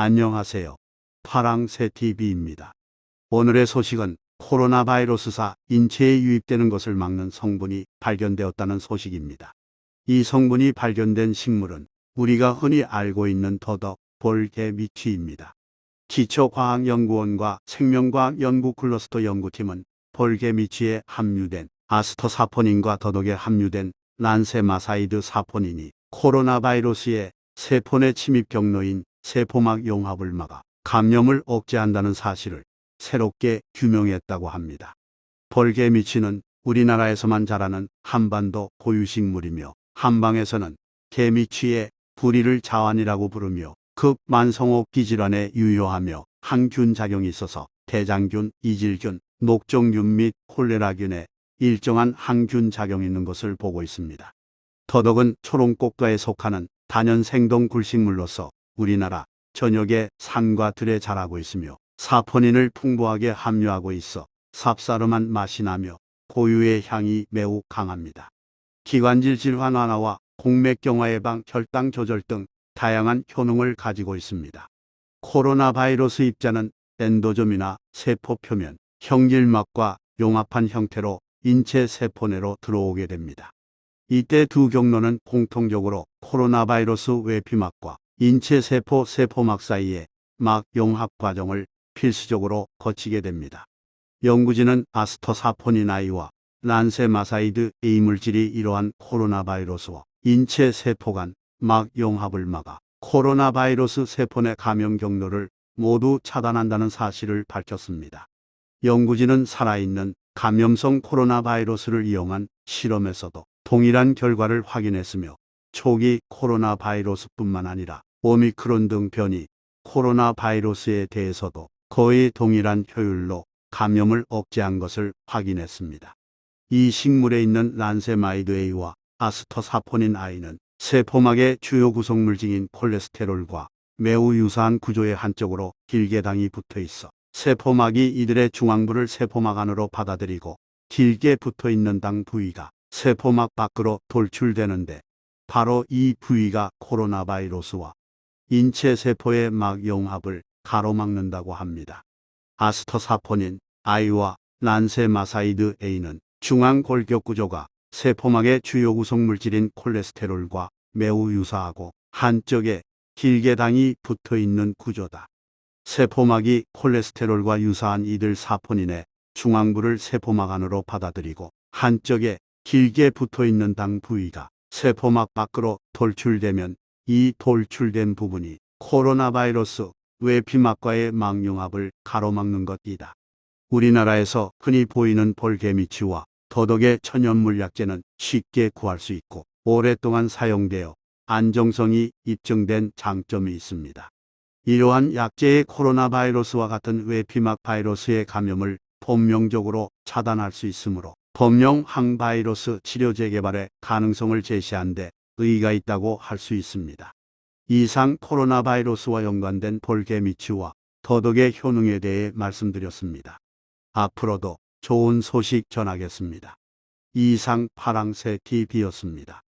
안녕하세요. 파랑새 TV입니다. 오늘의 소식은 코로나 바이러스사 인체에 유입되는 것을 막는 성분이 발견되었다는 소식입니다. 이 성분이 발견된 식물은 우리가 흔히 알고 있는 더덕, 볼개미치입니다. 기초과학연구원과 생명과학연구 클러스터 연구팀은 볼개미치에 함유된 아스터사포닌과 더덕에 함유된 란세마사이드 사포닌이 코로나 바이러스의 세포 내 침입 경로인 세포막 용합을 막아 감염을 억제한다는 사실을 새롭게 규명했다고 합니다. 벌개미치는 우리나라에서만 자라는 한반도 고유식물이며 한방에서는 개미치의 부리를 자완이라고 부르며 급만성호 기 질환에 유효하며 항균 작용이 있어서 대장균, 이질균, 녹종균 및 콜레라균에 일정한 항균 작용이 있는 것을 보고 있습니다. 더덕은 초롱꽃과에 속하는 단연 생동 굴식물로서 우리나라 전역의 산과 들에 자라고 있으며 사포닌을 풍부하게 함유하고 있어 쌉싸름한 맛이 나며 고유의 향이 매우 강합니다. 기관질 질환 완화와 공맥경화 예방, 혈당 조절 등 다양한 효능을 가지고 있습니다. 코로나 바이러스 입자는 엔도점이나 세포 표면, 형질막과 용합한 형태로 인체 세포 내로 들어오게 됩니다. 이때 두 경로는 공통적으로 코로나 바이러스 외피막과 인체 세포 세포막 사이에 막 용합 과정을 필수적으로 거치게 됩니다. 연구진은 아스터사포닌 I와 란세마사이드 A 물질이 이러한 코로나 바이러스와 인체 세포 간 막 용합을 막아 코로나 바이러스 세포 내 감염 경로를 모두 차단한다는 사실을 밝혔습니다. 연구진은 살아있는 감염성 코로나 바이러스를 이용한 실험에서도 동일한 결과를 확인했으며 초기 코로나 바이러스뿐만 아니라 오미크론 등 변이 코로나 바이러스에 대해서도 거의 동일한 효율로 감염을 억제한 것을 확인했습니다. 이 식물에 있는 란세마이드 A와 아스터사포닌 I는 세포막의 주요 구성물질인 콜레스테롤과 매우 유사한 구조의 한쪽으로 길게 당이 붙어 있어 세포막이 이들의 중앙부를 세포막 안으로 받아들이고 길게 붙어 있는 당 부위가 세포막 밖으로 돌출되는데 바로 이 부위가 코로나 바이러스와 인체 세포의 막 용합을 가로막는다고 합니다. 아스터사포닌 I와 란세마사이드 A는 중앙 골격 구조가 세포막의 주요 구성 물질인 콜레스테롤과 매우 유사하고 한쪽에 길게 당이 붙어 있는 구조다. 세포막이 콜레스테롤과 유사한 이들 사포닌의 중앙부를 세포막 안으로 받아들이고 한쪽에 길게 붙어 있는 당 부위가 세포막 밖으로 돌출되면 이 돌출된 부분이 코로나 바이러스 외피막과의 망용합을 가로막는 것이다. 우리나라에서 흔히 보이는 볼개미치와 더덕의 천연물약제는 쉽게 구할 수 있고 오랫동안 사용되어 안정성이 입증된 장점이 있습니다. 이러한 약제의 코로나 바이러스와 같은 외피막 바이러스의 감염을 본명적으로 차단할 수 있으므로 범용 항바이러스 치료 재개발의 가능성을 제시한 데 의의가 있다고 할 수 있습니다. 이상 코로나 바이러스와 연관된 볼개미치와 더덕의 효능에 대해 말씀드렸습니다. 앞으로도 좋은 소식 전하겠습니다. 이상 파랑새 TV였습니다.